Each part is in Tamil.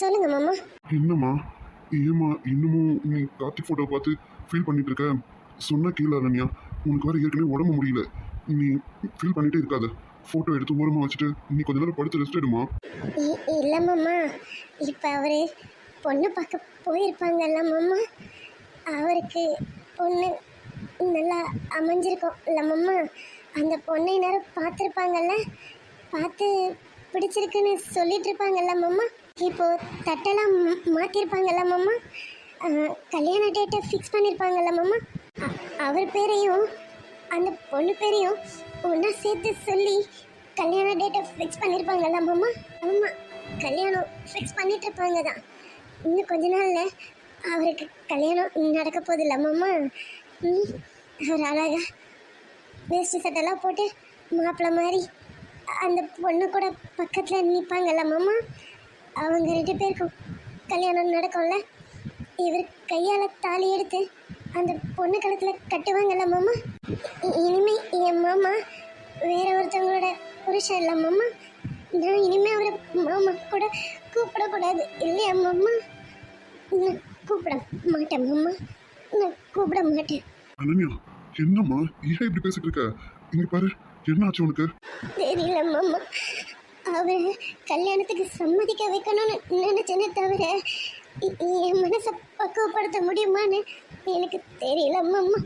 சொல்லுங்க மாமா. என்னம்மா? ஏம்மா இன்னமும் நீ கார்த்திக் ஃபோட்டோ பார்த்து ஃபீல் பண்ணிட்டு இருக்க? சொன்னா கீழே அனன்யா உனக்கு வேற ஏற்கனவே உடம்பு முடியல. நீ ஃபீல் பண்ணிட்டே இருக்காத. ஃபோட்டோ எடுத்து ஓரமாக வச்சுட்டு நீ கொஞ்ச நேரம் படுத்து ரெஸ்ட் எடுமா இல்ல மாமா. இப்ப அவரு பொண்ணு பார்க்க போயிருப்பாங்கல்ல மாமா? அவருக்கு பொண்ணு நல்லா அமைஞ்சிருக்கும் இல்ல மாமா. அந்த பொண்ணை நேரம் பார்த்துருப்பாங்கல்ல? பார்த்து பிடிச்சிருக்குன்னு சொல்லிட்டு இருப்பாங்கல்ல மாமா? இப்போ தட்டெல்லாம் மா- மாத்திருப்பாங்கல்ல மாமா? கல்யாண டேட்டை ஃபிக்ஸ் பண்ணியிருப்பாங்கல்ல மாமா? அவர் பேரையும் அந்த பொண்ணு பேரையும் ஒன்றா சேர்த்து சொல்லி கல்யாண டேட்டை ஃபிக்ஸ் பண்ணியிருப்பாங்கல்ல மாமா? ஆமாம் கல்யாணம் ஃபிக்ஸ் பண்ணிட்டு இருப்பாங்க தான். இன்னும் கொஞ்ச நாளில் அவருக்கு கல்யாணம் நடக்க போதில்ல மாமா? அவர் அழகாக வேஸ்ட் சட்டெல்லாம் போட்டு மாப்பிள்ளை மாதிரி அந்த பொண்ணு கூட பக்கத்தில் நிற்பாங்கல்ல மாமா? அவங்க ரெண்டு பேருக்கும் கல்யாணம் நடக்கும்ல? இவர் கையால் தாலி எடுத்து அந்த பொண்ணு கழுத்தில் கட்டுவாங்கல்ல மாமா? இனிமே என் மாமா வேற ஒருத்தவங்களோட புருஷன் இல்லை மாமா. நான் இனிமே அவரை மாமா கூட கூப்பிடக்கூடாது இல்லையா மாமா? நான் கூப்பிட மாட்டேன் மாமா. நான் கூப்பிட மாட்டேன். அனன்யா என்னம்மா ஏன் இப்படி பேசிட்டு இருக்க? இங்க பாரு என்ன ஆச்சு உனக்கு? தெரியல மாமா. அவர் கல்யாணத்துக்கு சம்மதிக்க வைக்கணும்னு நினச்சேனே தவிர இ- என் மனசை பக்குவப்படுத்த முடியுமான்னு எனக்கு தெரியல மாமா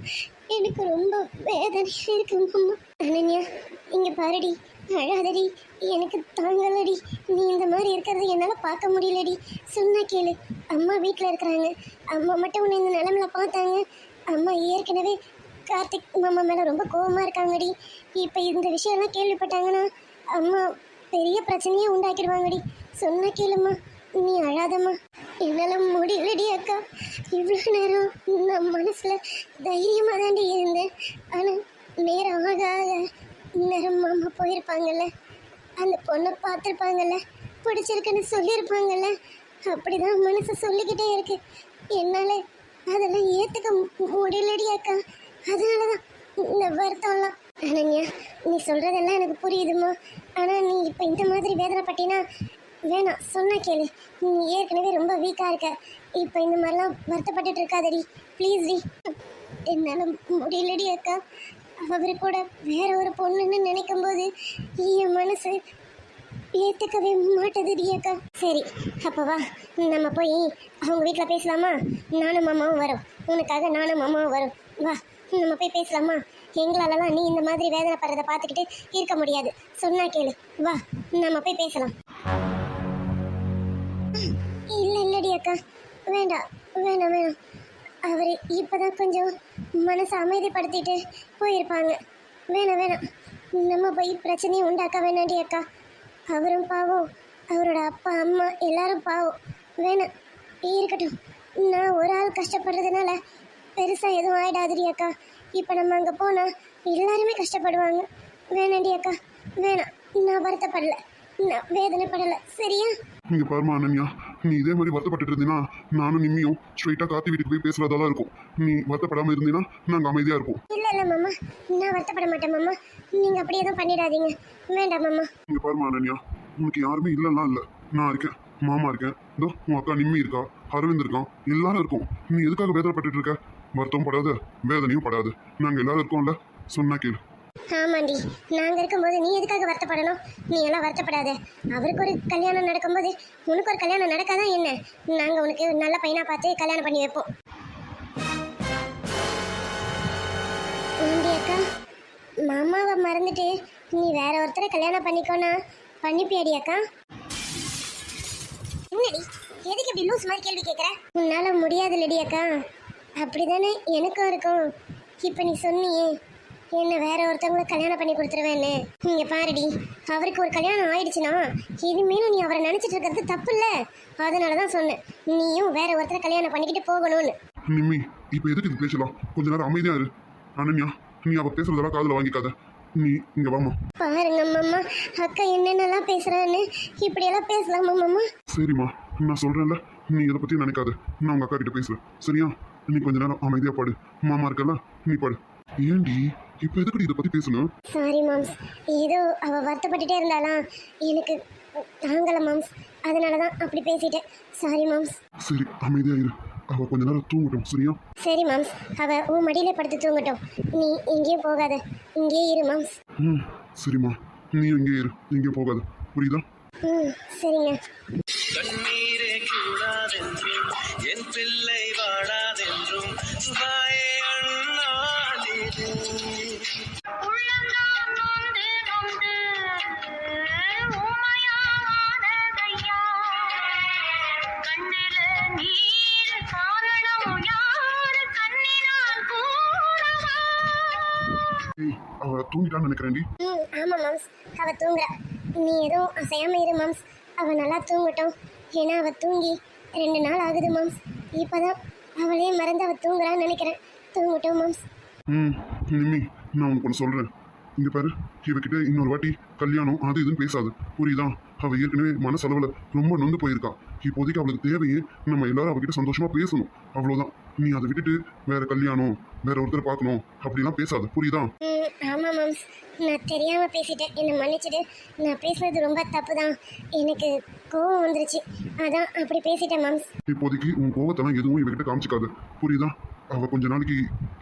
எனக்கு ரொம்ப வேதனையா இருக்கு மாமா அனன்யா இங்கே பாருடி. அழாதடி. எனக்கு தாங்கலடி. நீ இந்த மாதிரி இருக்கிறத என்னால் பார்க்க முடியலடி. சொன்னா கேளு. அம்மா வீட்டில் இருக்கிறாங்க. அம்மா மட்டும் உன்னை இந்த நிலமில் பார்த்தாங்க. அம்மா ஏற்கனவே கார்த்திக் மாமா மேலே ரொம்ப கோவமாக இருக்காங்கடி. இப்போ இந்த விஷயம்லாம் கேள்விப்பட்டாங்கன்னா அம்மா பெரிய பிரச்சனையே உண்டாக்கிடுவாங்கடி. சொன்ன கேளுமா நீ அழாதம்மா. என்னால் முடியலடி அக்கா. இவ்வளோ நேரம் நான் மனசில் தைரியமாக தாண்டி இருந்தேன். ஆனால் நேரம் ஆக ஆக நேரம் மாமா போயிருப்பாங்கல்ல. அந்த பொண்ணை பார்த்துருப்பாங்கல்ல. பிடிச்சிருக்குன்னு சொல்லியிருப்பாங்கல்ல. அப்படிதான் மனசு சொல்லிக்கிட்டே இருக்கு. என்னால் அதெல்லாம் ஏற்றுக்க முடியலடி அக்கா. அதனால தான் இந்த வருத்தம்லாம். அனன்யா நீ சொல்கிறதெல்லாம் எனக்கு புரியுதுமா ஆனால் நீ இப்போ இந்த மாதிரி வேதனைப்பட்டினா வேணாம். சொன்ன கேளு. நீ ஏற்கனவே ரொம்ப வீக்காக இருக்க. இப்போ இந்த மாதிரிலாம் வருத்தப்பட்டுட்டு இருக்காதடி. Please D. என்னால் முடியலடி அக்கா. அவர் கூட வேற ஒரு பொண்ணுன்னு நினைக்கும் போது என் மனசு ஏற்றுக்கவே மாட்டேதுடி அக்கா. சரி அப்போ வா. நம்ம போய் அவங்க வீட்டில் பேசலாமா? நானும் மாமாவும் வரோம். உனக்காக நானும் மாமாவும் வரோம். வா. நம்ம போய் பேசலாமா? எங்களாலலாம் நீ இந்த மாதிரி வேதனைப்படுறத பார்த்துக்கிட்டு இருக்க முடியாது. சொன்னா கேளு. வா நம்ம போய் பேசலாம். இல்லை இல்லடி அக்கா. வேண்டாம் வேண்டாம். வேணாம் அவர் இப்போதான் கொஞ்சம் மனசை அமைதிப்படுத்திட்டு போயிருப்பாங்க. வேணாம் வேணாம். நம்ம போய் பிரச்சனையும் உண்டாக்க வேணாண்டி அக்கா. அவரும் பாவம். அவரோட அப்பா அம்மா எல்லாரும் பாவம். வேணாம். இருக்கட்டும். நான் ஒரு ஆள் கஷ்டப்படுறதுனால பெருசாக எதுவும் ஆயிடாதுடி அக்கா. இப்போ நம்ம அங்கே போனால் எல்லாருமே கஷ்டப்படுவாங்க. வேணாண்டி அக்கா வேணாம். நான் வருத்தப்படல. நான் வேதனைப்படலை. சரியா? இங்க பாருமா அனன்யா. நீ இதே மாதிரி வருத்தப்பட்டு இருந்தீங்கன்னா நானும் நிம்மியும் ஸ்ட்ரைட்டா கார்த்தி வீட்டுக்கு போய் பேசுறதா இருக்கும். நீ வருத்தப்படாம இருந்தீங்கன்னா நாங்க அமைதியா இருப்போம். இல்லை இல்லை மாமா. நான் வருத்தப்பட மாட்டேன் மாமா. நீங்கள் அப்படி எதுவும் பண்ணிடாதீங்க. வேண்டாம் மாமா. இங்க பாருமா அனன்யா. உனக்கு யாருமே இல்லைலாம் இல்லை. நான் இருக்கேன். மாமா இருக்கேன். இதோ உன் அக்கா நிம்மி இருக்கா அரவிந்த் இருக்கான் எல்லாரும் இருக்கோம். நீ எதுக்காக வேதனைப்பட்டு இருக்க? வருத்தம் படாது வேதனையும் படாது. நாங்க எல்லாரும் இருக்கோம்ல? சொன்னா கேளு. ஆமாண்டி. நாங்கள் இருக்கும்போது நீ எதுக்காக வருத்தப்படணும்? நீ எல்லாம் வருத்தப்படாத. அவருக்கு ஒரு கல்யாணம் நடக்கும்போது உனக்கு ஒரு கல்யாணம் நடக்காதான் என்ன? நாங்கள் உனக்கு நல்ல பையனாக பார்த்து கல்யாணம் பண்ணி வைப்போம். அக்கா? மாமாவை மறந்துட்டு நீ வேற ஒருத்தரை கல்யாணம் பண்ணிக்கோனா பண்ணிப்பியாடி அக்கா? என்னடி? எதுக்கு இப்படி லூஸ் மாதிரி கேள்வி கேட்குற உன்னால் முடியாது லடி அக்கா. அப்படிதானே? எனக்கும் இருக்கும். இப்போ நீ சொன்னியே என்ன வேற ஒருத்தவங்களை கல்யாணம் பண்ணி கொடுத்துருவேன்னு. இங்க பாருடி அவருக்கு ஒரு கல்யாணம் ஆயிடுச்சுன்னா இனிமேலும் நீ அவரை நினைச்சிட்டு இருக்கிறது தப்பு இல்ல அதனால தான் சொன்னேன் நீயும் வேற ஒருத்தரை கல்யாணம் பண்ணிக்கிட்டு போகணும்னு. நிம்மி இப்போ எதுக்கு இது பேசலாம் கொஞ்ச நேரம் அமைதியா இரு. அனன்யா நீ அவ பேசுறதெல்லாம் காதுல வாங்கிக்காத. நீ இங்க வாமா பாருங்க மாமா அக்கா என்னென்னலாம் பேசுறான்னு. இப்படியெல்லாம் பேசலாமா மாமா சரிம்மா நான் சொல்றேன்ல நீ இதை பத்தி நினைக்காத. நான் உங்க அக்கா கிட்ட பேசுறேன். சரியா? நீ கொஞ்ச நேரம் அமைதியா பாடு. மாமா இருக்கல நீ பாடு. ஏண்டி இப்போ எதுக்கு இதை பத்தி பேசணும் சாரி மாம்ஸ் ஏதோ அவ வருத்தப்பட்டுட்டே இருந்தாலாம் எனக்கு தாங்கல மாம்ஸ் அதனால தான் அப்படி பேசிட்டேன். சாரி மாம்ஸ் சரி அமைதியா இரு. அவ கொஞ்ச நேரம் தூங்கட்டும் சரியா? சரி மாம்ஸ் அவ உன் மடியில படுத்து தூங்கட்டும். நீ எங்கேயும் போகாத. இங்கேயே இரு மாம்ஸ் ம் சரிம்மா. நீ இங்கே இரு. எங்கேயும் போகாத. புரியுதா? ம் சரிங்க. தூங்கிட்டான்னு நினைக்கிறேன்டி. ம் ஆமாம் மாம்ஸ். அவ தூங்குறா. நீ எதுவும் அசையாம இரு மாம்ஸ். அவ நல்லா தூங்கட்டும். ஏன்னா அவ தூங்கி ரெண்டு நாள் ஆகுது மாம்ஸ். இப்போதான் அவளே மறந்து அவ தூங்குறான்னு நினைக்கிறேன். தூங்கட்டும் மாம்ஸ். ம் நிம்மி நான் உனக்கு ஒன்று சொல்கிறேன் இங்கே பாரு இவகிட்ட இன்னொரு வாட்டி கல்யாணம் அது இதுன்னு பேசாது. புரியுதா? அவள் ஏற்கனவே மனசளவில் ரொம்ப நொந்து போயிருக்கா. இப்போதைக்கு அவளுக்கு தேவையே நம்ம எல்லாரும் அவகிட்ட சந்தோஷமாக பேசணும். அவ்வளோதான் நீ அதை விட்டுட்டு வேற கல்யாணம் வேற ஒருத்தர் பார்க்கணும். அப்படிலாம் பேசாது. புரியுதா? ஆமாம் மாம்ஸ் நான் தெரியாமல் பேசிட்டேன். என்னை மன்னிச்சிடு. நான் பேசுறது ரொம்ப தப்பு தான் எனக்கு கோவம் வந்துருச்சு. அதான் அப்படி பேசிட்டேன் மாம்ஸ் இப்போதைக்கு உன் கோவத்தெல்லாம் எதுவும் இவகிட்ட காமிச்சிக்காது. புரியுதா? அவள் கொஞ்ச நாளைக்கு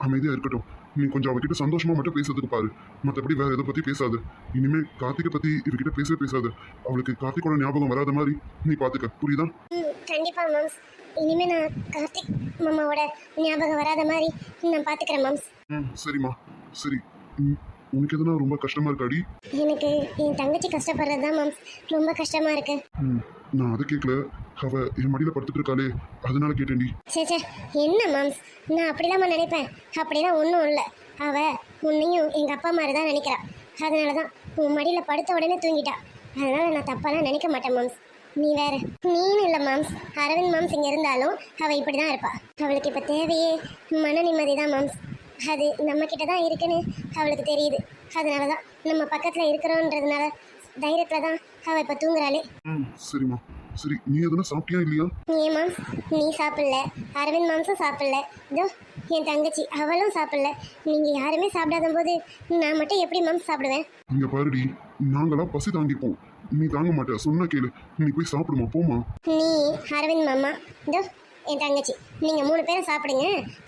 அமைதியாக இருக்கட்டும். நீ கொஞ்சம் அவகிட்ட சந்தோஷமா மட்டும் பேசுறதுக்கு பாரு. மற்றபடி வேற எதை பற்றி பேசாது. இனிமே கார்த்திகை பற்றி இவகிட்ட பேசவே பேசாது. அவளுக்கு கார்த்திகோட ஞாபகம் வராத மாதிரி நீ பார்த்துக்க புரியுதா? ம் கண்டிப்பாக மாம்ஸ் இனிமேல் நான் கார்த்திக் மாமாவோட ஞாபகம் வராத மாதிரி நான் பார்த்துக்கிறேன் மாம்ஸ் ம் சரிம்மா. சரி. உனக்கு எதனா ரொம்ப கஷ்டமா இருக்காடி? எனக்கு என் தங்கச்சி கஷ்டப்படுறது தான் மாம்ஸ் ரொம்ப கஷ்டமாக இருக்கு. நான் அதை கேட்கல அவ என் மடியில் படுத்துட்டு இருக்காளே. அதனால கேட்டேன்டி. சே சே என்ன மாம்ஸ் நான் அப்படிலாமா நினைப்பேன். அப்படிலாம் ஒன்றும் இல்லை. அவ உன்னையும் எங்கள் அப்பா மாதிரி தான் நினைக்கிறா. அதனால தான் உன் மடியில் படுத்த உடனே தூங்கிட்டா. அதனால நான் தப்பாலாம் நினைக்க மாட்டேன் மாம்ஸ் நீ வேற. நீனு இல்லை மாம்ஸ் அரவிந்த் மாம்ஸ் இங்கே இருந்தாலும் அவள் இப்படி தான் இருப்பா. அவளுக்கு இப்போ தேவையே மன நிம்மதி தான் மாம்ஸ் அது நம்ம கிட்ட தான் இருக்குன்னு அவளுக்கு தெரியுது. அதனால தான் நம்ம பக்கத்தில் இருக்கிறோன்றதுனால தைரியத்தில் தான் அவள் இப்போ தூங்குறாளே. ம் சரிம்மா சரி நீ எதனா சாப்பிட்டியா இல்லையா? ஏன் மாம்ஸ் நீ சாப்பிடல. அரவிந்த் மாம்ஸும் சாப்பிடல. இதோ என் தங்கச்சி அவளும் சாப்பிடல. நீங்கள் யாருமே சாப்பிடாத போது நான் மட்டும் எப்படி மாம்ஸ் சாப்பிடுவேன்? இங்க பாருடி நாங்களா பசி தாங்கிப்போம். நீ தாங்க மாட்ட சொன்னா கேளு. நீ போய் சாப்பிடுமா போமா நீ அரவிந்த் மாமா இதோ என் தங்கச்சி. நீங்கள் மூணு பேரும் சாப்பிடுங்க.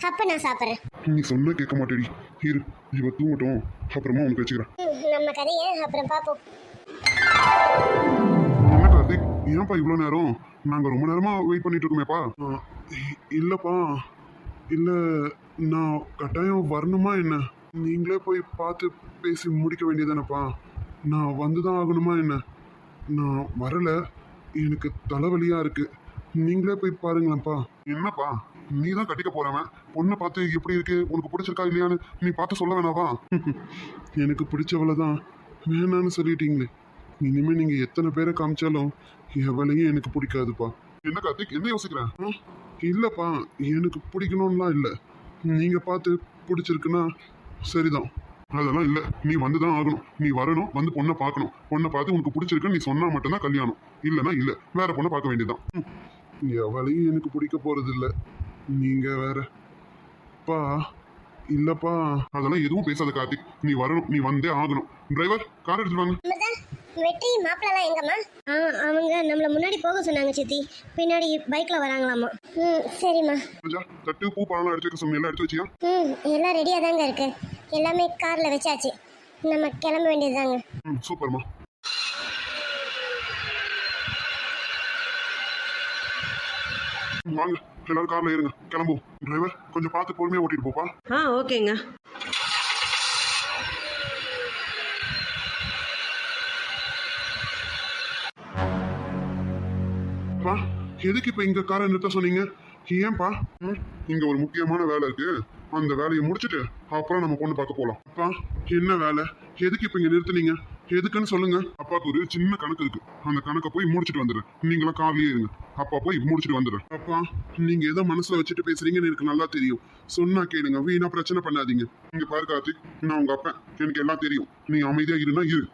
அப்போ நான் சாப்பிட்றேன். நீ சொன்னா கேட்க மாட்டேடி. இரு இவ தூங்கட்டும். அப்புறமா உனக்கு வச்சுக்கிறேன். நம்ம கதையை அப்புறம் பார்ப்போம். என்ன கார்த்திக்? ஏன்ப்பா இவ்வளோ நேரம்? நாங்கள் ரொம்ப நேரமாக வெயிட் பண்ணிட்டு இருக்கோமேப்பா. இல்லைப்பா. இல்லை நான் கட்டாயம் வரணுமா என்ன? நீங்களே போய் பார்த்து பேசி முடிக்க வேண்டியதானப்பா நான் வந்து தான் ஆகணுமா என்ன? நான் வரல. எனக்கு தலைவலியாக இருக்கு. நீங்களே போய் பாருங்களேன்ப்பா. என்னப்பா? நீ தான் கட்டிக்க போறவன். பொண்ணை பார்த்து எப்படி இருக்கு? உனக்கு பிடிச்சிருக்கா இல்லையான்னு நீ பார்த்து சொல்ல வேணாவா? எனக்கு பிடிச்சவளை தான் வேணான்னு சொல்லிட்டீங்களே. இனிமே நீங்க எத்தனை பேரை காமிச்சாலும் எவளையும் எனக்கு பிடிக்காதுப்பா. என்ன கார்த்திக்? என்ன யோசிக்கிறேன் ஆ? இல்லப்பா எனக்கு பிடிக்கணும்லாம் இல்லை. நீங்க பார்த்து பிடிச்சிருக்குன்னா சரிதான். அதெல்லாம் இல்லை. நீ வந்து தான் ஆகணும். நீ வரணும் வந்து பொண்ணை பார்க்கணும். பொண்ணை பார்த்து உனக்கு பிடிச்சிருக்குன்னு நீ சொன்னா மட்டும்தான் கல்யாணம். இல்லைன்னா இல்லை. வேற பொண்ணை பார்க்க வேண்டியதுதான். ம். எவளையும் எனக்கு பிடிக்க போறது இல்லை நீங்க வேற. பா இல்லப்பா. அதெல்லாம் எதுவும் பேசாத கார்த்திக். நீ வரணும் நீ வந்தே ஆகணும். டிரைவர் கார் எடுத்துட்டு வாங்க. வெற்றி மாப்பிள்ளலாம் எங்கம்மா? ஆ அவங்க நம்மளை முன்னாடி போக சொன்னாங்க சித்தி. பின்னாடி பைக்கில் வராங்களாமா ம் சரிம்மா. ராஜா தட்டு பூ பழம்லாம் எடுத்து வைக்க சொன்ன எல்லாம் எடுத்து வச்சியா? ம் எல்லாம் ரெடியாக தாங்க இருக்கு. எல்லாமே காரில் வச்சாச்சு. நம்ம கிளம்ப வேண்டியதுதாங்க. ம் சூப்பர்மா. வாங்க எல்லாரும் கார்ல ஏறுங்க. கிளம்புவோம். டிரைவர் கொஞ்சம் பார்த்து பொறுமையா ஓட்டிட்டு போப்பா. ஆ ஓகேங்க. பா எதுக்கு இப்ப இங்க காரை நிறுத்த சொன்னீங்க? ஏன்பா? இங்க ஒரு முக்கியமான வேலை இருக்கு. அந்த வேலையை முடிச்சிட்டு அப்புறம் நம்ம பொண்ணு பார்க்க போலாம். அப்பா என்ன வேலை? எதுக்கு இப்ப இங்க நிறுத்துனீங்க? எதுக்குன்னு சொல்லுங்க. அப்பாவுக்கு ஒரு சின்ன கணக்கு இருக்கு. அந்த கணக்கை போய் முடிச்சுட்டு வந்துடுறேன். நீங்களாம் கார்லயே இருங்க. அப்பா போய் முடிச்சுட்டு வந்துடுறேன். அப்பா நீங்க எதை மனசுல வச்சுட்டு பேசுறீங்கன்னு எனக்கு நல்லா தெரியும். சொன்னா கேளுங்க. வீணா பிரச்சனை பண்ணாதீங்க. இங்க பாரு கார்த்திக் நான் உங்க அப்பா எனக்கு எல்லாம் தெரியும். நீ அமைதியா இருந்தா இரு.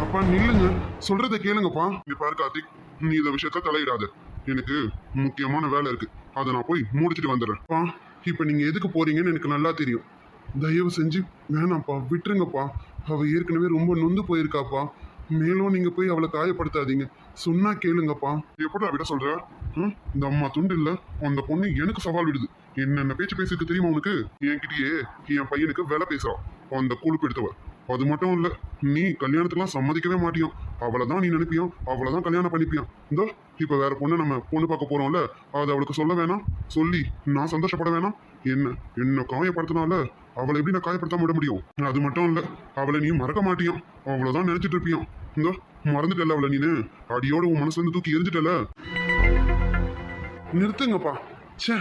அப்பா நில்லுங்க. சொல்றத கேளுங்கப்பா. நீ பாரு கார்த்திக் நீ இந்த விஷயத்த தலையிடாத. எனக்கு முக்கியமான வேலை இருக்கு. அதை நான் போய் முடிச்சுட்டு வந்துடுறேன். பா இப்போ நீங்க எதுக்கு போறீங்கன்னு எனக்கு நல்லா தெரியும். தயவு செஞ்சு வேணாம்ப்பா. விட்டுருங்கப்பா. அவள் ஏற்கனவே ரொம்ப நொந்து போயிருக்காப்பா. மேலும் நீங்கள் போய் அவளை காயப்படுத்தாதீங்க. சொன்னால் கேளுங்கப்பா. எப்படா விட சொல்கிற ம்? இந்த அம்மா துண்டு இல்லை. அந்த பொண்ணு எனக்கு சவால் விடுது. என்னென்ன பேச்சு பேசிருக்கு தெரியுமா உனக்கு? என்கிட்டயே என் பையனுக்கு வேலை பேசுகிறான் அந்த கொழுப்பு எடுத்தவ. அது மட்டும் இல்லை. நீ கல்யாணத்துக்குலாம் சம்மதிக்கவே மாட்டியான் அவளை தான் நீ நினைப்பியான் அவளை தான் கல்யாணம் பண்ணிப்பியான் இந்த. இப்ப வேற பொண்ணு நம்ம பொண்ணு பார்க்க போறோம்ல அது அவளுக்கு சொல்ல வேணாம். சொல்லி நான் சந்தோஷப்பட வேணாம். என்ன என்ன காயப்படுத்தினால அவளை எப்படி நான் காயப்படுத்தாம விட முடியும்? அது மட்டும் இல்ல அவளை நீ மறக்க மாட்டியான் அவ்வளோதான் நினைச்சிட்டு இருப்பியான் இந்த மறந்துட்டல அவளை நீனு? அடியோட உன் மனசுல இருந்து தூக்கி எரிஞ்சிட்டல நிறுத்துங்கப்பா. ச்சே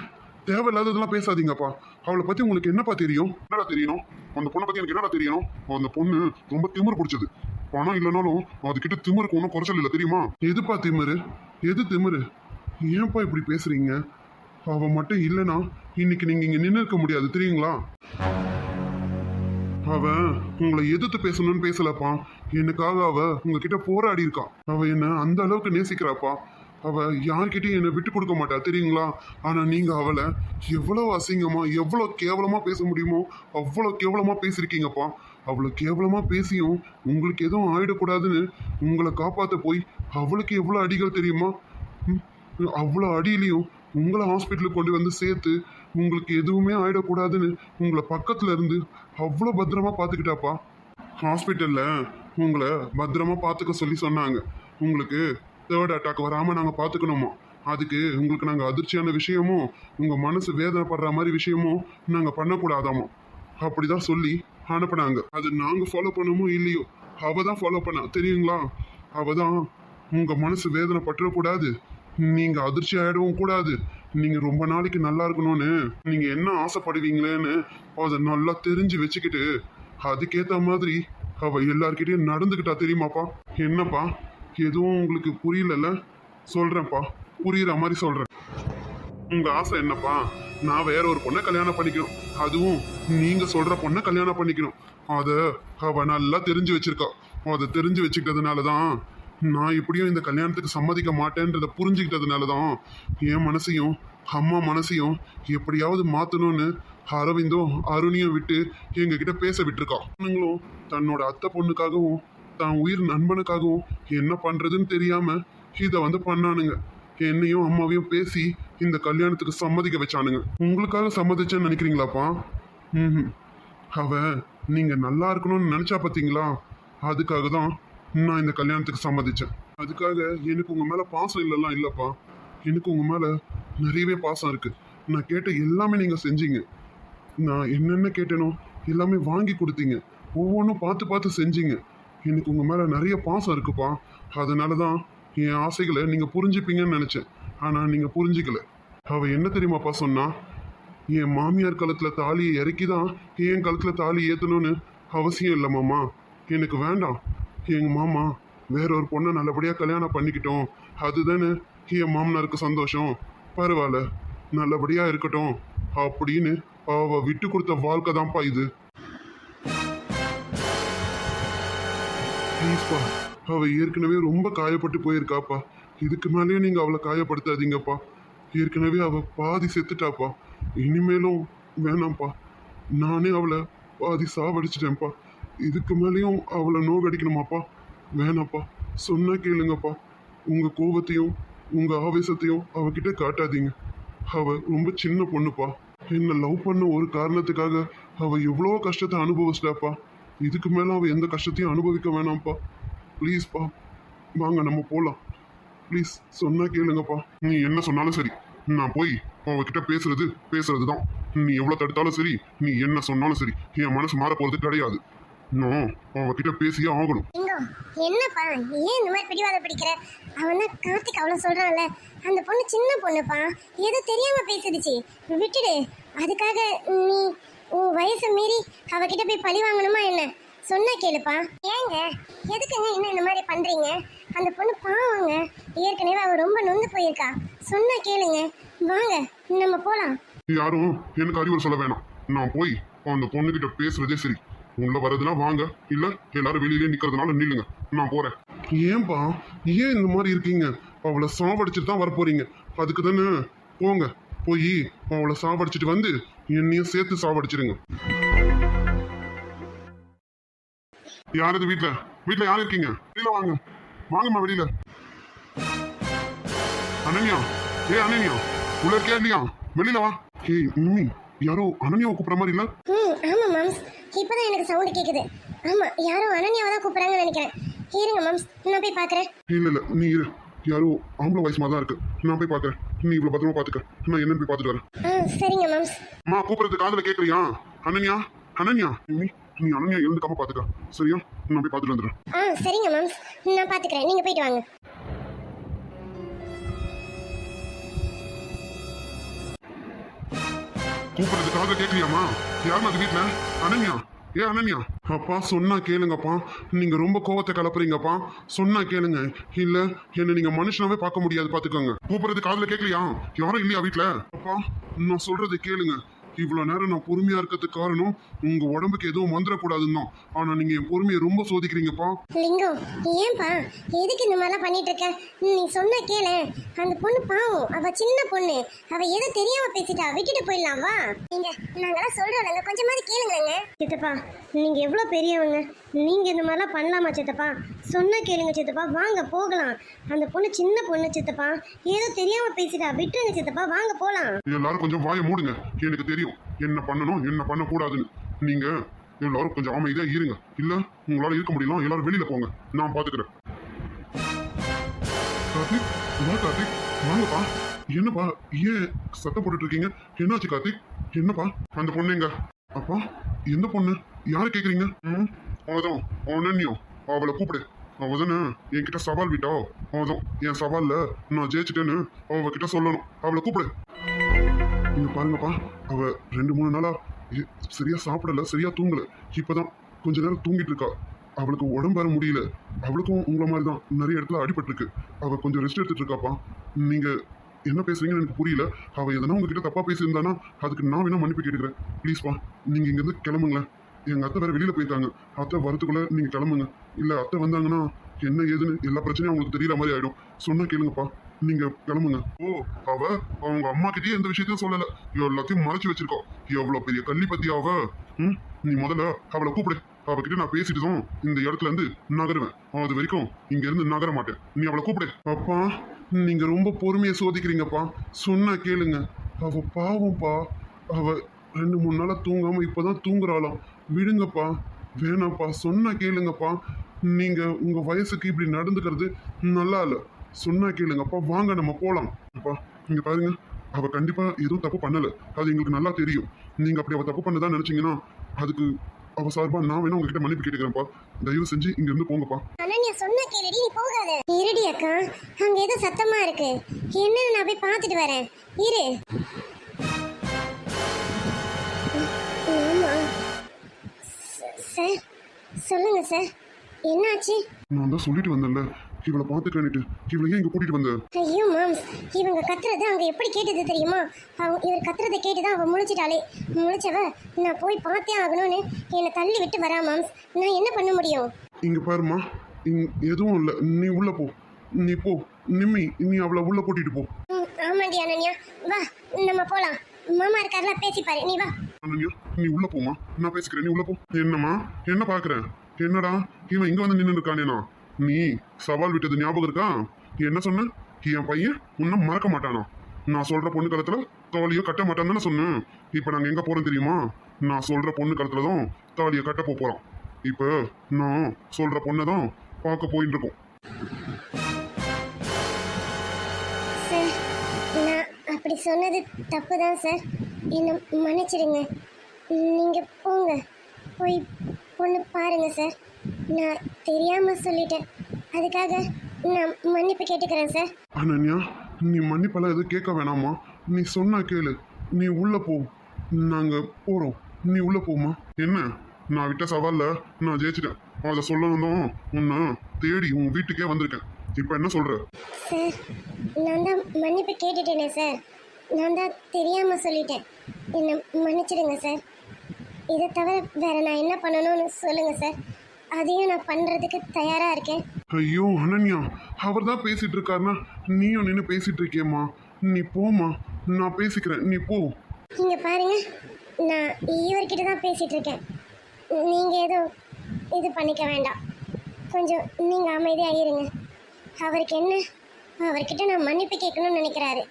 தேவையில்லாததெல்லாம் பேசாதீங்கப்பா. அவளை பத்தி உங்களுக்கு என்னப்பா தெரியும்? என்னடா தெரியும்? அந்த பொண்ணை பத்தி எனக்கு என்னடா தெரியும்? அந்த பொண்ணு ரொம்ப திமிரு பிடிச்சது. பணம் இல்லைனாலும் அதுக்கிட்ட திமிருக்கு ஒன்றும் குறைச்சல் இல்லை தெரியுமா? எதுப்பா திமிரு? எது திமிரு? ஏன்ப்பா இப்படி பேசுறீங்க? அவ மட்டும் இல்லைனா இன்னைக்கு நீங்க இங்க நின்று இருக்க முடியாது தெரியுங்களா? அவன் உங்களை எதிர்த்து பேசணும்னு பேசலப்பா. எனக்காக அவ உங்ககிட்ட போராடி இருக்கா. அவ என்ன அந்த அளவுக்கு நேசிக்கிறாப்பா. அவ யார்கிட்டயும் என்னை விட்டு கொடுக்க மாட்டா தெரியுங்களா? ஆனா நீங்க அவளை எவ்வளவு அசிங்கமா எவ்வளவு கேவலமா பேச முடியுமோ அவ்வளவு கேவலமா பேசியிருக்கீங்கப்பா அவ்வளோ கேவலமாக பேசியும் உங்களுக்கு எதுவும் ஆயிடக்கூடாதுன்னு உங்களை காப்பாற்ற போய் அவளுக்கு எவ்வளோ அடிகள் தெரியுமா? அவ்வளோ அடியிலையும் உங்களை ஹாஸ்பிட்டலுக்கு கொண்டு வந்து சேர்த்து உங்களுக்கு எதுவுமே ஆயிடக்கூடாதுன்னு உங்களை பக்கத்தில் இருந்து அவ்வளோ பத்திரமா பார்த்துக்கிட்டாப்பா. ஹாஸ்பிட்டலில் உங்களை பத்திரமா பார்த்துக்க சொல்லி சொன்னாங்க. உங்களுக்கு தேர்ட் அட்டாக் வராமல் நாங்கள் பார்த்துக்கணுமா? அதுக்கு உங்களுக்கு நாங்கள் அதிர்ச்சியான விஷயமும் உங்கள் மனசு வேதனைப்படுற மாதிரி விஷயமும் நாங்கள் பண்ணக்கூடாதாமா? அப்படிதான் சொல்லி அனுப்புனாங்க அது நாங்கள் ஃபாலோ பண்ணமோ இல்லையோ? அவ தான் ஃபாலோ பண்ணா. தெரியுங்களா? அவ தான் உங்க மனசு வேதனை பற்றக்கூடாது நீங்க அதிர்ச்சி ஆயிடவும் கூடாது. நீங்க ரொம்ப நாளைக்கு நல்லா இருக்கணும்னு நீங்க என்ன ஆசைப்படுவீங்களேன்னு அதை நல்லா தெரிஞ்சு வச்சுக்கிட்டு அதுக்கேத்த மாதிரி அவ எல்லார்கிட்டயும் நடந்துக்கிட்டா தெரியுமாப்பா? என்னப்பா? எதுவும் உங்களுக்கு புரியலல்ல? சொல்றேன்ப்பா. புரியுற மாதிரி சொல்றேன். உங்க ஆசை என்னப்பா? நான் வேற ஒரு பொண்ணை கல்யாணம் பண்ணிக்கணும். அதுவும் நீங்க சொல்ற பொண்ணை கல்யாணம் பண்ணிக்கணும். அத அவ நல்லா தெரிஞ்சு வச்சிருக்கா. அதை தெரிஞ்சு வச்சுக்கிட்டதுனால தான் நான் இப்படியும் இந்த கல்யாணத்துக்கு சம்மதிக்க மாட்டேன்றத புரிஞ்சுக்கிட்டதுனால தான் என் மனசையும் அம்மா மனசையும் எப்படியாவது மாத்தணும்னு அரவிந்தும் அருணியும் விட்டு எங்ககிட்ட பேச விட்டுருக்கா. பொண்ணுங்களும் தன்னோட அத்தை பொண்ணுக்காகவும் தான் உயிர் நண்பனுக்காகவும் என்ன பண்றதுன்னு தெரியாம இதை வந்து பண்ணானுங்க. என்னையும் அம்மாவையும் பேசி இந்த கல்யாணத்துக்கு சம்மதிக்க வச்சானுங்க. உங்களுக்காக சம்மதிச்சேன்னு நினைக்கிறீங்களாப்பா? ம் அவ நீங்க நல்லா இருக்கணும்னு நினைச்சா பார்த்தீங்களா அதுக்காக தான் நான் இந்த கல்யாணத்துக்கு சம்மதிச்சேன். அதுக்காக எனக்கு உங்க மேல பாசம் இல்லைலாம் இல்லைப்பா. எனக்கு உங்க மேல நிறையவே பாசம் இருக்கு. நான் கேட்ட எல்லாமே நீங்க செஞ்சீங்க. நான் என்னென்ன கேட்டேனோ எல்லாமே வாங்கி கொடுத்தீங்க. ஒவ்வொன்றும் பார்த்து பார்த்து செஞ்சீங்க. எனக்கு உங்கள் மேலே நிறைய பாசம் இருக்குப்பா. அதனால தான் என் ஆசைகளை நீங்கள் புரிஞ்சுப்பீங்கன்னு நினச்சேன். ஆனால் நீங்கள் புரிஞ்சுக்கல. அவள் என்ன தெரியுமாப்பா சொன்னா? என் மாமியார் கழுத்தில் தாலியை இறக்கி தான் என் கழுத்தில் தாலி ஏற்றணும்னு அவசியம் இல்லை மாமா. எனக்கு வேண்டாம். எங்கள் மாமா வேற ஒரு பொண்ணை நல்லபடியாக கல்யாணம் பண்ணிக்கிட்டோம். அதுதானே என் மாமனாருக்கு சந்தோஷம். பரவாயில்ல நல்லபடியாக இருக்கட்டும். அப்படின்னு அவள் விட்டு கொடுத்த வாழ்க்கை தான்ப்பா இது. ப்ளீஸ்ப்பா அவள் ஏற்கனவே ரொம்ப காயப்பட்டு போயிருக்காப்பா. இதுக்கு மேலேயே நீங்கள் அவளை காயப்படுத்தாதீங்கப்பா. ஏற்கனவே அவள் பாதி செத்துட்டாப்பா. இனிமேலும் வேணாம்ப்பா. நானே அவளை பாதி சாவடிச்சிட்டேன்ப்பா. இதுக்கு மேலேயும் அவளை நோகடிக்கணுமாப்பா? வேணாம்ப்பா. சொன்னால் கேளுங்கப்பா. உங்கள் கோபத்தையும் உங்கள் ஆவேசத்தையும் அவகிட்ட காட்டாதீங்க. அவள் ரொம்ப சின்ன பொண்ணுப்பா. என்னை லவ் பண்ண ஒரு காரணத்துக்காக அவள் எவ்வளோ கஷ்டத்தை அனுபவிச்சிட்டாப்பா. இதுக்கு மேலே அவள் எந்த கஷ்டத்தையும் அனுபவிக்க வேணாம்ப்பா. ப்ளீஸ்ப்பா. வாங்க நம்ம போகலாம் ப்ளீஸ் சொன்னா கேளுங்கப்பா. நீ என்ன சொன்னாலும் சரி. நான் போய் அவகிட்ட பேசுறது பேசுறது தான் நீ எவ்வளோ தடுத்தாலும் சரி நீ என்ன சொன்னாலும் சரி என் மனசு மாற போகிறது கிடையாது. நான் அவகிட்ட பேசியே ஆகணும். இங்கோ என்னப்பா? ஏன் இந்த மாதிரி பிடிவாத பிடிக்கிற? அவன் தான் கார்த்திக் அவ்வளோ சொல்றான்ல. அந்த பொண்ணு சின்ன பொண்ணுப்பா. ஏதோ தெரியாம பேசிடுச்சு விட்டுடு. அதுக்காக நீ உன் வயசை மீறி அவகிட்ட போய் பழி வாங்கணுமா என்ன? சொன்னா கேளுப்பா. ஏங்க எதுக்குங்க இன்னும் இந்த மாதிரி பண்றீங்க? அந்த பொண்ணு பாவங்க. ஏற்கனவே அவ ரொம்ப நொந்து போயிருக்கா. சொன்னா கேளுங்க. வாங்க நம்ம போலாம். யாரும் எனக்கு அறிவுரை சொல்ல வேணாம். நான் போய் அந்த பொண்ணுகிட்ட பேசுறதே சரி. உள்ள வரதுனா வாங்க. இல்ல எல்லாரும் வெளியிலே நிக்கிறதுனால நில்லுங்க. நான் போறேன். ஏன்பா ஏன் இந்த மாதிரி இருக்கீங்க? அவளை சாவடிச்சுட்டு தான் வர போறீங்க அதுக்கு தானே? போங்க. போய் அவளை சாவடிச்சிட்டு வந்து என்னையும் சேர்த்து சாவடிச்சிருங்க. யார் இது வீட்ல? வீட்ல யார் இருக்கீங்க? வெளியில வாங்க. வாங்கம்மா வெளியில. அனன்யா ஏ அனன்யா உள்ள இருக்கியா இல்லையா? வெளியில வா. ஏய் நிம்மி யாரோ அனன்யாவை கூப்பிடுற மாதிரி இல்ல? ம் ஆமாம் மேம்ஸ். இப்போதான் எனக்கு சவுண்டு கேட்குது ஆமாம் யாரோ அனன்யாவை தான் கூப்பிட்றாங்கன்னு நினைக்கிறேன். இருங்க மேம்ஸ். நான் போய் பார்க்குறேன் இல்ல இல்ல நீ இரு. யாரோ ஆம்பளை வயசு மாதிரி தான் இருக்கு. நான் போய் பார்க்கறேன் நீ இவ்வளவு பத்திரமா பாத்துக்க. நான் என்னன்னு போய் பார்த்துட்டு வரேன். சரிங்க மேம்ஸ். அம்மா கூப்பிடுறது காதுல கேட்கலையா அனன்யா அனன்யா. நிம்மி நீ அனன்யா எழுந்துக்காம பாத்துக்க. சரியா? நான் போய் பார்த்துட்டு வந்துடுறேன். ஆ சரிங்க மேம்ஸ் நான் பார்த்துக்கிறேன் நீங்கள் போயிட்டு வாங்க. கூப்பிடுறது காதுல கேட்கலையாமா யாருன்னு அது வீட்ல? அனன்யா? ஏ அனன்யா? அப்பா சொன்னா கேளுங்கப்பா. நீங்க ரொம்ப கோவத்தை கலப்புறீங்கப்பா. சொன்னா கேளுங்க. இல்ல என்ன நீங்க மனுஷனாவே பார்க்க முடியாது பாத்துக்கோங்க. கூப்பிடுறது காதுல கேட்கலையா? யாரும் இல்லையா வீட்ல? அப்பா நான் சொல்றது கேளுங்க. இவ்வளவு நேரம் நான் பொறுமையா இருக்கிறதுக்கு காரணம் உங்க உடம்புக்கு எதுவும் வந்துடக்கூடாதுன்னு தான் ஆனா நீங்க என் பொறுமையை ரொம்ப சோதிக்கிறீங்கப்பா. லிங்கம் ஏன்பா? எதுக்கு இந்த மாதிரிலாம் பண்ணிட்டு இருக்க நீ சொன்ன கேளு. அந்த பொண்ணு பாவம். அவ சின்ன பொண்ணு. அவ எதோ தெரியாம பேசிட்டா. விட்டுட்டு போயிடலாம் வா. நீங்க நாங்கெல்லாம் சொல்றோம்லங்க. கொஞ்சமாவது கேளுங்களேங்க. சித்தப்பா நீங்க எவ்வளவு பெரியவங்க. நீங்க இந்த மாதிரிலாம் பண்ணலாமா சித்தப்பா? சொன்னா கேளுங்க சித்தப்பா. வாங்க போகலாம். அந்த பொண்ணு சின்ன பொண்ணு சித்தப்பா. ஏதோ தெரியாம பேசிட்டா. விட்டுருங்க சித்தப்பா. வாங்க போலாம். எல்லாரும் கொஞ்சம் வாயை மூடுங்க. எனக்கு தெரியும். என்ன பண்ணணும் என்ன பண்ணக்கூடாதுன்னு. நீங்க எல்லாரும் கொஞ்சம் அமைதியா இருங்க. இல்ல உங்களால இருக்க முடியல எல்லாரும் வெளியில போங்க. நான் பாத்துக்கிறேன். கார்த்திக் வா கார்த்திக். வாங்கப்பா. என்னப்பா ஏன் சத்தம் போட்டுட்டு இருக்கீங்க? என்னாச்சு கார்த்திக்? என்னப்பா? அந்த பொண்ணு எங்க? அப்பா எந்த பொண்ணு? யார் கேக்குறீங்க? ம்? அவதான் அனன்யா அவளை கூப்பிடு. அவதானே என்கிட்ட சவால் விட்டா? அவதான் என் சவால்ல நான் ஜெயிச்சிட்டேன்னு அவகிட்ட சொல்லணும். அவளை கூப்பிடு. பாருங்கப்பா அவ ரெண்டு மூணு நாளாக சரியாக சாப்பிடல சரியாக தூங்கலை. இப்போ தான் கொஞ்ச நேரம் தூங்கிட்டு இருக்கா. அவளுக்கு உடம்பு வர முடியல. அவளுக்கும் உங்களை மாதிரி தான் நிறைய இடத்துல அடிபட்டிருக்கு. அவள் கொஞ்சம் ரெஸ்ட் எடுத்துட்டு இருக்காப்பா. நீங்கள் என்ன பேசுறீங்கன்னு எனக்கு புரியல. அவள் எதனா உங்ககிட்ட தப்பாக பேசியிருந்தானா அதுக்கு நான் வேணா மன்னிப்பு கேட்டுக்கிறேன். ப்ளீஸ்ப்பா நீங்கள் இங்கேருந்து கிளம்புங்களேன். எங்கள் அத்தை வேற வெளியில் போயிருக்காங்க. அத்தை வரத்துக்குள்ளே நீங்கள் கிளம்புங்க. இல்லை அத்தை வந்தாங்கன்னா என்ன ஏதுன்னு எல்லா பிரச்சனையும் அவங்களுக்கு தெரியற மாதிரி ஆகிடும் சொன்னால் கேளுங்கப்பா. நீங்க கிளம்புங்க. ஓ அவ அவங்க அம்மா கிட்டயே எந்த விஷயத்தையும் சொல்லல. எல்லாத்தையும் மறைச்சு வச்சிருக்கோம் எவ்வளவு பெரிய கள்ளி பத்தி அவ? ம் நீ முதல்ல அவளை கூப்பிடு. அவகிட்ட நான் பேசிட்டுதான் இந்த இடத்துல இருந்து நகருவேன். அது வரைக்கும் இங்க இருந்து நகர மாட்டேன். நீ அவளை கூப்பிடு. அப்பா நீங்க ரொம்ப பொறுமையை சோதிக்கிறீங்கப்பா. சொன்னா கேளுங்க. அவ பாவம்ப்பா. அவ ரெண்டு மூணு நாளா தூங்காம இப்பதான் தூங்குறாளாம் விடுங்கப்பா. வேணாப்பா சொன்னா கேளுங்கப்பா. நீங்க உங்க வயசுக்கு இப்படி நடந்துக்கிறது நல்லா இல்லை. சொன்னா கேளுங்கப்பா வாங்க நம்ம போலாம். அப்பா இங்க பாருங்க. அவ கண்டிப்பா எதுவும் தப்பு பண்ணல. அது எங்களுக்கு நல்லா தெரியும். நீங்க அப்படி அவ தப்பு பண்ணதான் நினைச்சீங்கன்னா அதுக்கு அவ சார்பா நான் வேணா உங்ககிட்ட மன்னிப்பு கேட்டுக்கிறேன்ப்பா. தயவு செஞ்சு இங்க இருந்து போங்கப்பா அனன்யா சொன்ன கேளுடி நீ போகாத. இருடி அக்கா அங்க ஏதோ சத்தமா இருக்கு. என்னன்னு நான் போய் பார்த்துட்டு வரேன். இரு. சார் சொல்லுங்க சார் என்னாச்சு? நான் தான் சொல்லிட்டு வந்தேன்ல. இவளை பார்த்துக்கணிட்டு இவளை ஏன் இங்க கூட்டிட்டு வந்த? ஐயோ மாம்ஸ். இவங்க கத்துறது அங்க எப்படி கேட்டது தெரியுமா? அவங்க இவர் கத்துறதை கேட்டு தான் அவ முழிச்சிட்டாளே. முழிச்சவ நான் போய் பார்த்தே ஆகணும்னு என்னை தள்ளி விட்டு வரா மாம்ஸ். நான் என்ன பண்ண முடியும்? இங்க பாருமா இங்க எதுவும் இல்லை. நீ உள்ள போ. நீ போ. நிம்மி நீ அவளை உள்ள கூட்டிட்டு போ. ஆமாண்டி அனன்யா. வா நம்ம போலாம். மாமா இருக்காருல பேசிப்பாரு. நீ வா. அனன்யா நீ உள்ள போமா நான் பேசிக்கிறேன். நீ உள்ள போ. என்னம்மா? என்ன பாக்குற என்னடா? இவன் இங்க வந்து நின்று இருக்கானேனா நீ சவால் விட்டது ஞாபகம் இருக்கா? என்ன சொன்ன? என் பையன் உன்னை மறக்க மாட்டானா? நான் சொல்ற பொண்ணு கழுத்துல தாலியோ கட்ட மாட்டான்னு தானே சொன்னேன். இப்போ நாங்கள் எங்கே போகிறோம் தெரியுமா? நான் சொல்ற பொண்ணு கழுத்துல தான் தாலியை கட்ட போகிறோம் இப்போ நான் சொல்ற பொண்ணை தான் பார்க்க போயின்னு இருக்கோம். சார் நான் அப்படி சொன்னது தப்பு தான் சார். என்னை மன்னிச்சிடுங்க. நீங்கள் போங்க. போய் பொண்ணு பாருங்கள் சார். நான் தெரியாமல் சொல்லிட்டேன். அதுக்காக நான் மன்னிப்பு கேட்டுக்கிறேன் சார் அனன்யா நீ மன்னிப்பெல்லாம் எதுவும் கேட்க வேணாமா? நீ சொன்னா கேளு. நீ உள்ள போ. நாங்க போறோம். நீ உள்ள போமா என்ன? நான் விட்ட சவால்ல நான் ஜெயிச்சிட்டேன். அதை சொல்லணும் தான் உன்னை தேடி உன் வீட்டுக்கே வந்திருக்கேன். இப்போ என்ன சொல்ற? சார் நான் தான் மன்னிப்பு கேட்டுட்டேனே சார் நான் தான் தெரியாமல் சொல்லிட்டேன். என்னை மன்னிச்சிடுங்க சார் இதை தவிர வேற நான் என்ன பண்ணணும்னு சொல்லுங்கள் சார் அதையும் நான் பண்ணுறதுக்கு தயாராக இருக்கேன். ஐயோ அனன்யா அவர் தான் பேசிட்டு இருக்காருன்னா நீயும் நின்று பேசிட்டு இருக்கியம்மா. நீ போமா நான் பேசிக்கிறேன். நீ போ. இங்க பாருங்க நான் இவர்கிட்ட தான் பேசிட்டு இருக்கேன். நீங்க ஏதோ இது பண்ணிக்க வேண்டாம். கொஞ்சம் நீங்கள் அமைதியாக இருங்க அவருக்கு என்ன? அவர்கிட்ட நான் மன்னிப்பு கேட்கணும்னு நினைக்கிறாரு.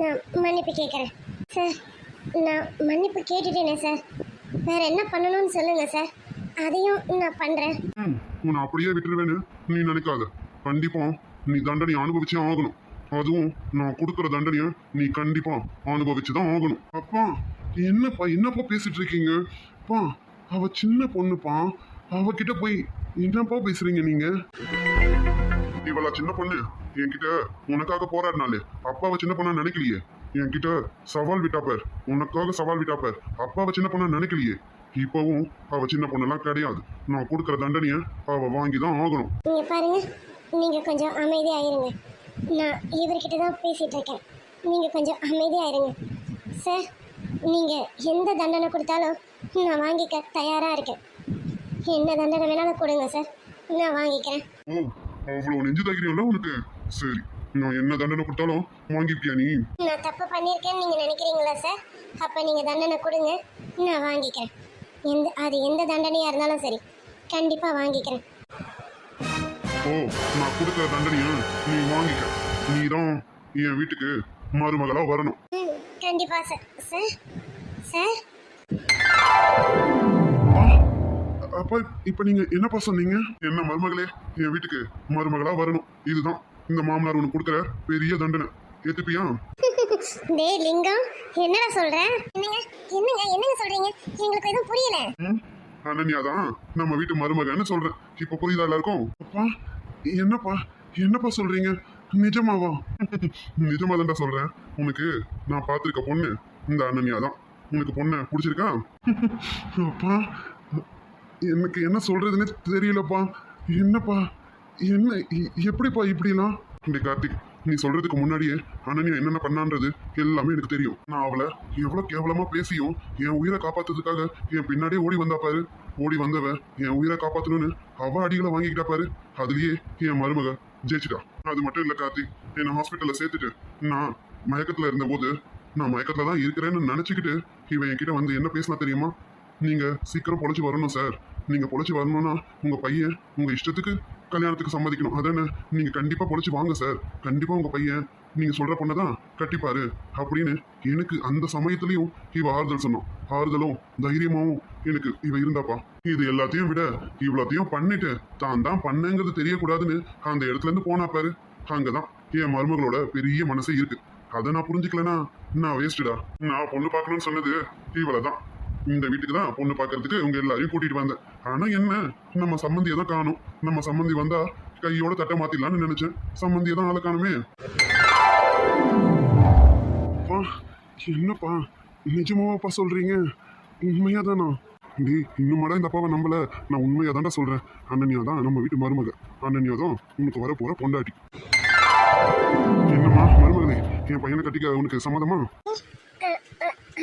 நான் மன்னிப்பு கேட்குறேன். சார் நான் மன்னிப்பு கேட்டுட்டேனே சார். வேற என்ன பண்ணணும்னு சொல்லுங்கள் சார். அதையும் நான் பண்றேன். ம் உன்னை அப்படியே விட்டுருவேன்னு நீ நினைக்காத. கண்டிப்பா நீ தண்டனை அனுபவிச்சே ஆகணும். அதுவும் நான் கொடுக்குற தண்டனையை நீ கண்டிப்பா அனுபவிச்சு தான் ஆகணும். அப்பா என்னப்பா என்னப்பா பேசிட்டு இருக்கீங்க அப்பா அவ சின்ன பொண்ணுப்பா. அவகிட்ட போய் என்னப்பா பேசுறீங்க நீங்க? இவளா சின்ன பொண்ணு. என்கிட்ட உனக்காக போராடினாலே அப்பாவை சின்ன பொண்ணா நினைக்கலையே. என்கிட்ட சவால் விட்டாப்பார் உனக்காக சவால் விட்டாப்பார் அப்பாவை சின்ன பொண்ணா நினைக்கலையே. இப்பவும் அவ சின்ன பொண்ணெல்லாம் கிடையாது. நான் கொடுக்குற தண்டனையை அவ வாங்கி தான் ஆகணும். நீங்கள் பாருங்க. நீங்கள் கொஞ்சம் அமைதியாக இருங்க நான் இவர்கிட்ட தான் பேசிகிட்டு இருக்கேன். நீங்கள் கொஞ்சம் அமைதியாக இருங்க சார் நீங்கள் எந்த தண்டனை கொடுத்தாலும் நான் வாங்கிக்க தயாராக இருக்கேன். என்ன தண்டனை வேணாலும் கொடுங்க சார் நான் வாங்கிக்கிறேன். ஓ அவ்வளோ நெஞ்சு தைரியம்ல உனக்கு? சரி நான் என்ன தண்டனை கொடுத்தாலும் வாங்கிப்பியா நீ? நான் தப்பு பண்ணியிருக்கேன்னு நீங்கள் நினைக்கிறீங்களா சார் அப்போ நீங்கள் தண்டனை கொடுங்க நான் வாங்கிக்கிறேன். எந்த அது எந்த தண்டனையாக இருந்தாலும் சரி கண்டிப்பாக வாங்கிக்கிறேன். ஓ நான் கொடுக்குற தண்டனையை நீ வாங்கிக்க. நீ தான் என் வீட்டுக்கு மருமகளா வரணும். ம் கண்டிப்பாக சார். Sir sir. அப்ப இப்ப நீங்க என்னப்பா சொன்னீங்க? என்ன மருமகளே என் வீட்டுக்கு மருமகளா வரணும். இதுதான் இந்த மாமனார் உனக்கு கொடுக்குற பெரிய தண்டனை. ஏத்துப்பியா? டேய் லிங்கம் என்னடா சொல்ற? என்னங்க? என்னங்க? என்னங்க சொல்றீங்க? எங்களுக்கு எதுவும் புரியல. அனன்யா தான் நம்ம வீட்டு மருமகன்னு சொல்றேன் இப்ப புரியுதா எல்லாருக்கும்? அப்பா. என்னப்பா? என்னப்பா சொல்றீங்க? நிஜமாவா? நிஜமா தான்டா சொல்றேன். உனக்கு நான் பார்த்திருக்க பொண்ணு இந்த அனன்யா தான் உனக்கு பொண்ணை பிடிச்சிருக்கா? அப்பா எனக்கு என்ன சொல்றதுன்னே தெரியலப்பா. என்னப்பா? என்ன எப்படிப்பா இப்படிலாம்? இப்படி கார்த்திக் நீ சொல்றதுக்கு முன்னாடியே அனன்யா என்னென்ன பண்ணான்றது எல்லாமே எனக்கு தெரியும். நான் அவளை எவ்வளோ கேவலமா பேசியும் என் உயிரை காப்பாத்துறதுக்காக என் பின்னாடியே ஓடி வந்தா பாரு. ஓடி வந்தவ என் உயிரை காப்பாத்தணும்னு அவ அடிகளை வாங்கிக்கிட்டா பாரு. அதுலயே என் மருமக ஜெயிச்சிட்டா. அது மட்டும் இல்லை கார்த்திக் என்னை ஹாஸ்பிட்டலில் சேர்த்துட்டு நான் மயக்கத்தில் இருந்தபோது நான் மயக்கத்தில் தான் இருக்கிறேன்னு நினச்சிக்கிட்டு இவன் என்கிட்ட வந்து என்ன பேசினா தெரியுமா? நீங்கள் சீக்கிரம் பொழைச்சி வரணும் சார் நீங்கள் பொழைச்சி வரணும்னா உங்கள் பையன் உங்கள் இஷ்டத்துக்கு கல்யாணத்துக்கு சம்மதிக்கணும். அதானே? நீங்கள் கண்டிப்பாக பொழைச்சி வாங்க சார் கண்டிப்பாக உங்கள் பையன் நீங்கள் சொல்கிற பொண்ணை தான் கட்டிப்பாரு. அப்படின்னு எனக்கு அந்த சமயத்துலேயும் இவ ஆறுதல் சொன்னோம் ஆறுதலும் தைரியமாகவும் எனக்கு இவ இருந்தாப்பா. இது எல்லாத்தையும் விட இவ்வளோத்தையும் பண்ணிட்டு தான் தான் பண்ணேங்கிறது தெரியக்கூடாதுன்னு அந்த இடத்துலேருந்து போனா பாரு. அங்கதான் என் மருமகளோட பெரிய மனசே இருக்கு. அதை நான் புரிஞ்சுக்கலனா நான் வேஸ்ட்டுடா நான் பொண்ணு பார்க்கணும்னு சொன்னது இவ்வளோ தான் இந்த வீட்டுக்கு தான் பொண்ணு பார்க்கறதுக்கு இவங்க எல்லாரையும் கூட்டிட்டு வந்தேன். ஆனா என்ன? நம்ம சம்மந்தியை தான் காணும். நம்ம சம்மந்தி வந்தா கையோட தட்டை மாத்திடலாம்னு நினைச்சேன். சம்மந்தியை தான் ஆளை காணுமே. அப்பா என்னப்பா? நிஜமாவாப்பா சொல்றீங்க? உண்மையா தானா டேய் இன்னுமாடா இந்த அப்பாவை நம்பல. நான் உண்மையா தான்டா சொல்றேன். அண்ணனியா தான் நம்ம வீட்டு மருமக. அண்ணனியா தான் உனக்கு வர போற பொண்டாட்டி. என்னம்மா மருமகளே என் பையனை கட்டிக்க உனக்கு சம்மதமா?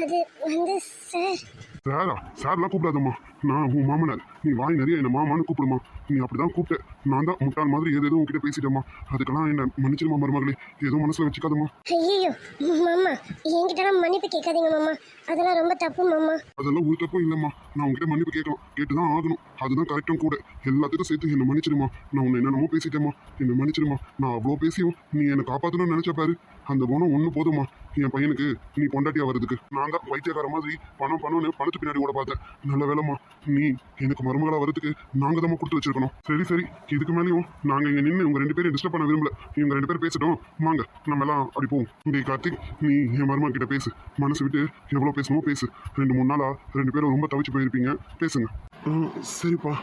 அது வந்து சார் சாரா சார்லாம் கூப்பிடாதம்மா. நான் உன் மாமனார். நீ வாய் நிறைய என்ன மாமான்னு கூப்பிடுமா. நீ அப்படிதான் கூப்பிட்ட. நான் தான் முட்டாள் மாதிரி ஏதோ உன்கிட்ட பேசிட்டேம்மா. அதுக்கெல்லாம் என்ன மன்னிச்சிருமா மருமகளே. ஏதோ மனசுல வச்சுக்காதம்மா. ஐயோ மாமா என்கிட்டலாம் மன்னிப்பு கேட்காதீங்க மாமா. அதெல்லாம் ரொம்ப தப்பு மாமா. அதெல்லாம் ஒரு தப்பும் இல்லைம்மா. நான் உங்ககிட்ட மன்னிப்பு கேட்கலாம். கேட்டு தான் ஆகணும். அதுதான் கரெக்டும் கூட. எல்லாத்துக்கும் சேர்த்து என்னை மன்னிச்சிடுமா. நான் உன்னை என்னென்னமோ பேசிட்டேம்மா. என்னை மன்னிச்சிடுமா. நான் அவ்வளோ பேசியும் நீ என்னை காப்பாற்றணும்னு நினைச்ச பாரு. அந்த குணம் ஒன்று போதுமா என் பையனுக்கு நீ பொண்டாட்டியா வர்றதுக்கு. நான் தான் வைத்தியக்கார மாதிரி பணம் பணம்னு பணத்து பின்னாடி கூட பார்த்தேன். நல்ல வேலைம்மா. நீ எனக்கு மருமகளா வரதுக்கு நாங்க தான் கொடுத்து வச்சிருக்கணும். சரி சரி. இதுக்கு மேலேயும் நாங்க இங்க நின்று உங்க ரெண்டு பேரும் டிஸ்டர்ப் பண்ண விரும்பல. இவங்க ரெண்டு பேரும் பேசிட்டோம். வாங்க நம்ம எல்லாம் அப்படி போவோம். டேய் கார்த்திக் நீ என் மருமக கிட்ட பேசு. மனசு விட்டு எவ்வளோ பேசணுமோ பேசு. ரெண்டு மூணு நாளா ரெண்டு பேரும் ரொம்ப தவிச்சு போயிருப்பீங்க. பேசுங்க. சரிப்பா.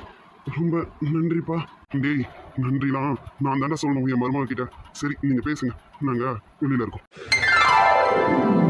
ரொம்ப நன்றிப்பா. டேய் நன்றிலாம் நான் தானே சொல்லணும் என் மருமக கிட்ட சரி நீங்கள் பேசுங்க. நாங்கள் வெளியில் இருக்கோம். thank you